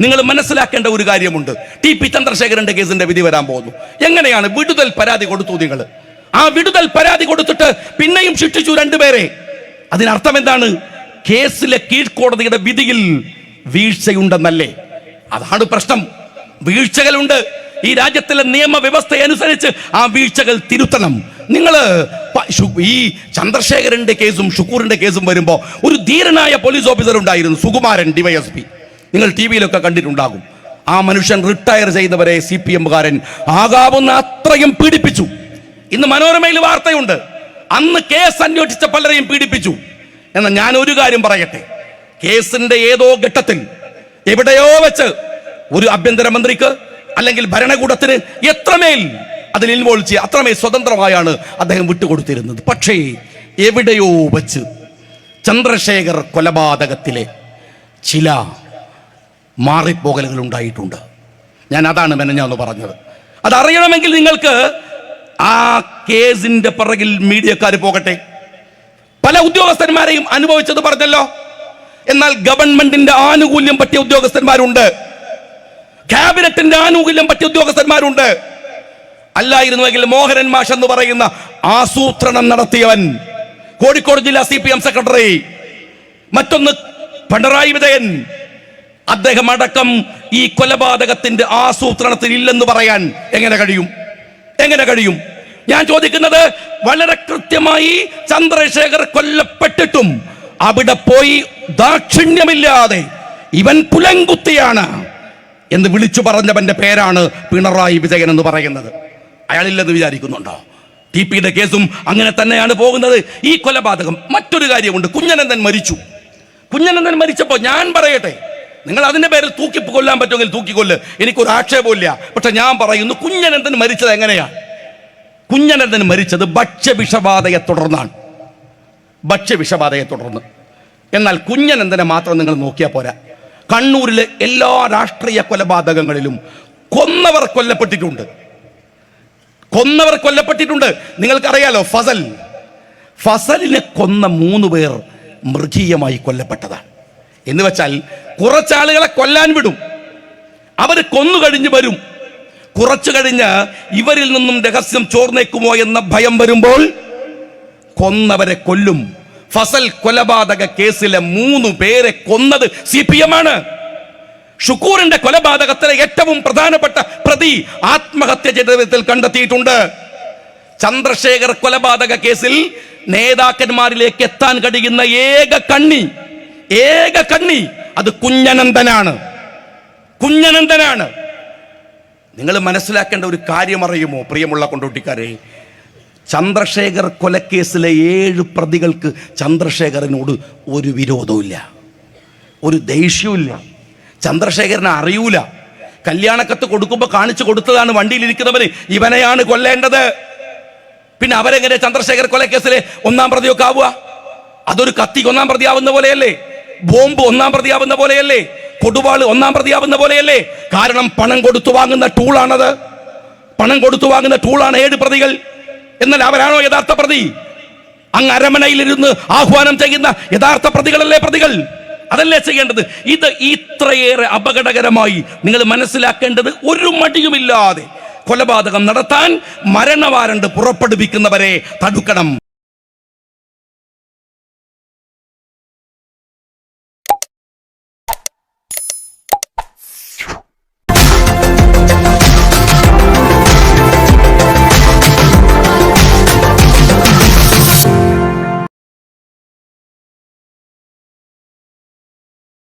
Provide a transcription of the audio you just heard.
നിങ്ങൾ മനസ്സിലാക്കേണ്ട ഒരു കാര്യമുണ്ട്. ടി പി ചന്ദ്രശേഖരന്റെ കേസിന്റെ വിധി വരാൻ പോകുന്നു. എങ്ങനെയാണ് വിടുതൽ പരാതി കൊടുത്തു നിങ്ങൾ? ആ വിടുതൽ പരാതി കൊടുത്തിട്ട് പിന്നെയും ശിക്ഷിച്ചു രണ്ടുപേരെ. അതിനർത്ഥം എന്താണ്? കേസിലെ കീഴ്ക്കോടതിയുടെ വിധിയിൽ വീഴ്ചയുണ്ടെന്നല്ലേ? അതാണ് പ്രശ്നം. വീഴ്ചകളുണ്ട്. ഈ രാജ്യത്തിലെ നിയമവ്യവസ്ഥ അനുസരിച്ച് ആ വീഴ്ചകൾ തിരുത്തണം. നിങ്ങൾ ഈ ചന്ദ്രശേഖരന്റെ കേസും ഷുക്കൂറിന്റെ കേസും വരുമ്പോൾ ഒരു ധീരനായ പോലീസ് ഓഫീസർ ഉണ്ടായിരുന്നു സുകുമാരൻ ഡിവൈഎസ്പി. നിങ്ങൾ ടി വിയിലൊക്കെ കണ്ടിട്ടുണ്ടാകും. ആ മനുഷ്യൻ റിട്ടയർ ചെയ്തവരെ സി പി എമ്മുകാരൻ ആകാവുന്ന അത്രയും പീഡിപ്പിച്ചു. ഇന്ന് മനോരമയിൽ വാർത്തയുണ്ട്. അന്ന് കേസ് അന്വേഷിച്ച പലരെയും പീഡിപ്പിച്ചു. എന്ന ഞാൻ ഒരു കാര്യം പറയട്ടെ. കേസിന്റെ ഏതോ ഘട്ടത്തിൽ എവിടെയോ വെച്ച് ഒരു ആഭ്യന്തരമന്ത്രിക്ക് അല്ലെങ്കിൽ ഭരണകൂടത്തിന് എത്രമേൽ അതിൽ ഇൻവോൾവ് ചെയ്യുക അത്രമേൽ സ്വതന്ത്രമായാണ് അദ്ദേഹം വിട്ടുകൊടുത്തിരുന്നത്. പക്ഷേ എവിടെയോ വെച്ച് ചന്ദ്രശേഖർ കൊലപാതകത്തിലെ ചില മാറിപ്പോകലുകൾ ഉണ്ടായിട്ടുണ്ട്. ഞാൻ അതാണ് മെനഞ്ഞാന്ന് പറഞ്ഞത്. അതറിയണമെങ്കിൽ നിങ്ങൾക്ക് ആ കേസിന്റെ പിറകിൽ മീഡിയക്കാർ പോകട്ടെ. പല ഉദ്യോഗസ്ഥന്മാരെയും അനുഭവിച്ചത് പറഞ്ഞല്ലോ. എന്നാൽ ഗവൺമെന്റിന്റെ ആനുകൂല്യം പറ്റിയ ഉദ്യോഗസ്ഥന്മാരുണ്ട്. ക്യാബിനറ്റിന്റെ ആനുകൂല്യം പറ്റിയ ഉദ്യോഗസ്ഥന്മാരുണ്ട്. അല്ലായിരുന്നുവെങ്കിൽ മോഹനൻ മാഷ് എന്ന് പറയുന്ന ആസൂത്രണം നടത്തിയവൻ കോഴിക്കോട് ജില്ലാ സി പി എം സെക്രട്ടറി മറ്റൊന്ന് പിണറായി വിജയൻ അദ്ദേഹം അടക്കം ഈ കൊലപാതകത്തിന്റെ ആസൂത്രണത്തിൽ ഇല്ലെന്ന് പറയാൻ എങ്ങനെ കഴിയും? എങ്ങനെ കഴിയും? ഞാൻ ചോദിക്കുന്നത് വളരെ കൃത്യമായി ചന്ദ്രശേഖർ കൊല്ലപ്പെട്ടിട്ടും അവിടെ പോയി ദാക്ഷിണ്യമില്ലാതെ ഇവൻ പുലങ്കുത്തിയാണ് എന്ന് വിളിച്ചു പറഞ്ഞവന്റെ പേരാണ് പിണറായി വിജയൻ എന്ന് പറയുന്നത്. അയാളില്ലെന്ന് വിചാരിക്കുന്നുണ്ടോ? ടി പിയുടെ കേസും അങ്ങനെ തന്നെയാണ് പോകുന്നത്. ഈ കൊലപാതകം മറ്റൊരു കാര്യമുണ്ട്. കുഞ്ഞനന്ദൻ മരിച്ചു. കുഞ്ഞനന്ദൻ മരിച്ചപ്പോൾ ഞാൻ പറയട്ടെ നിങ്ങൾ അതിന്റെ പേരിൽ തൂക്കി കൊല്ലാൻ പറ്റുമെങ്കിൽ തൂക്കിക്കൊല്ല്. എനിക്കൊരു ആക്ഷേപമില്ല പക്ഷെ ഞാൻ പറയുന്നു കുഞ്ഞനന്ദൻ മരിച്ചത് എങ്ങനെയാ? കുഞ്ഞനന്ദൻ മരിച്ചത് ഭക്ഷ്യവിഷബാധയെ തുടർന്നാണ്. ഭക്ഷ്യവിഷബാധയെ തുടർന്ന്. എന്നാൽ കുഞ്ഞനന്ദനെ മാത്രം നിങ്ങൾ നോക്കിയാൽ പോരാ. കണ്ണൂരിലെ എല്ലാ രാഷ്ട്രീയ കൊലപാതകങ്ങളിലും കൊന്നവർ കൊല്ലപ്പെട്ടിട്ടുണ്ട്. കൊന്നവർ കൊല്ലപ്പെട്ടിട്ടുണ്ട്. നിങ്ങൾക്കറിയാലോ ഫസൽ. ഫസലിനെ കൊന്ന മൂന്ന് പേർ മൃഗീയമായി കൊല്ലപ്പെട്ടതാണ്. എന്ന് വെച്ചാൽ കുറച്ചാളുകളെ കൊല്ലാൻ വിടും. അവർ കൊന്നു കഴിഞ്ഞ് വരും. കുറച്ചു കഴിഞ്ഞ് ഇവരിൽ നിന്നും രഹസ്യം ചോർന്നേക്കുമോ എന്ന ഭയം വരുമ്പോൾ കൊന്നവരെ കൊല്ലും. ഫസൽ കൊലപാതക കേസിലെ മൂന്ന് പേരെ കൊന്നത് സി പി എം ആണ് ഷുക്കൂറിന്റെ കൊലപാതകത്തിലെ ഏറ്റവും പ്രധാനപ്പെട്ട പ്രതി ആത്മഹത്യ ചെയ്ത കണ്ടെത്തിയിട്ടുണ്ട്. ചന്ദ്രശേഖർ കൊലപാതക കേസിൽ നേതാക്കന്മാരിലേക്ക് എത്താൻ കഴിയുന്ന ഏക കണ്ണി ഏക കണ്ണി അത് കുഞ്ഞനന്ദനാണ് കുഞ്ഞനന്ദനാണ് നിങ്ങൾ മനസ്സിലാക്കേണ്ട ഒരു കാര്യം അറിയുമോ പ്രിയമുള്ള കൊണ്ടോട്ടിക്കാരെ? ചന്ദ്രശേഖർ കൊലക്കേസിലെ ഏഴ് പ്രതികൾക്ക് ചന്ദ്രശേഖരനോട് ഒരു വിരോധവുമില്ല. ഒരു ദേഷ്യവുമില്ല. ചന്ദ്രശേഖരനെ അറിയൂല. കല്യാണക്കത്ത് കൊടുക്കുമ്പോൾ കാണിച്ചു കൊടുത്തതാണ് വണ്ടിയിലിരിക്കുന്നവന് ഇവനെയാണ് കൊല്ലേണ്ടത്. പിന്നെ അവരെങ്ങനെ ചന്ദ്രശേഖർ കൊലക്കേസിലെ ഒന്നാം പ്രതിയൊക്കെ ആവുക? അതൊരു കത്തി ഒന്നാം പ്രതിയാവുന്ന പോലെയല്ലേ? ബോംബ് ഒന്നാം പ്രതിയാവുന്ന പോലെയല്ലേ? കൊടുവാൾ ഒന്നാം പ്രതിയാവുന്ന പോലെയല്ലേ? കാരണം പണം കൊടുത്തു വാങ്ങുന്ന ടൂളാണത്. പണം കൊടുത്തു വാങ്ങുന്ന ടൂളാണ് ഏഴ് പ്രതികൾ? എന്നാൽ അവരാണോ യഥാർത്ഥ പ്രതി? അങ്ങ് അരമനയിലിരുന്ന് ആഹ്വാനം ചെയ്യുന്ന യഥാർത്ഥ പ്രതികളല്ലേ പ്രതികൾ? അതല്ലേ ചെയ്യേണ്ടത്? ഇത് ഇത്രയേറെ അപകടകരമായി നിങ്ങൾ മനസ്സിലാക്കേണ്ടത് ഒരു മടിയുമില്ലാതെ കൊലപാതകം നടത്താൻ മരണവാരണ്ട് പുറപ്പെടുവിക്കുന്നവരെ തടുക്കണം.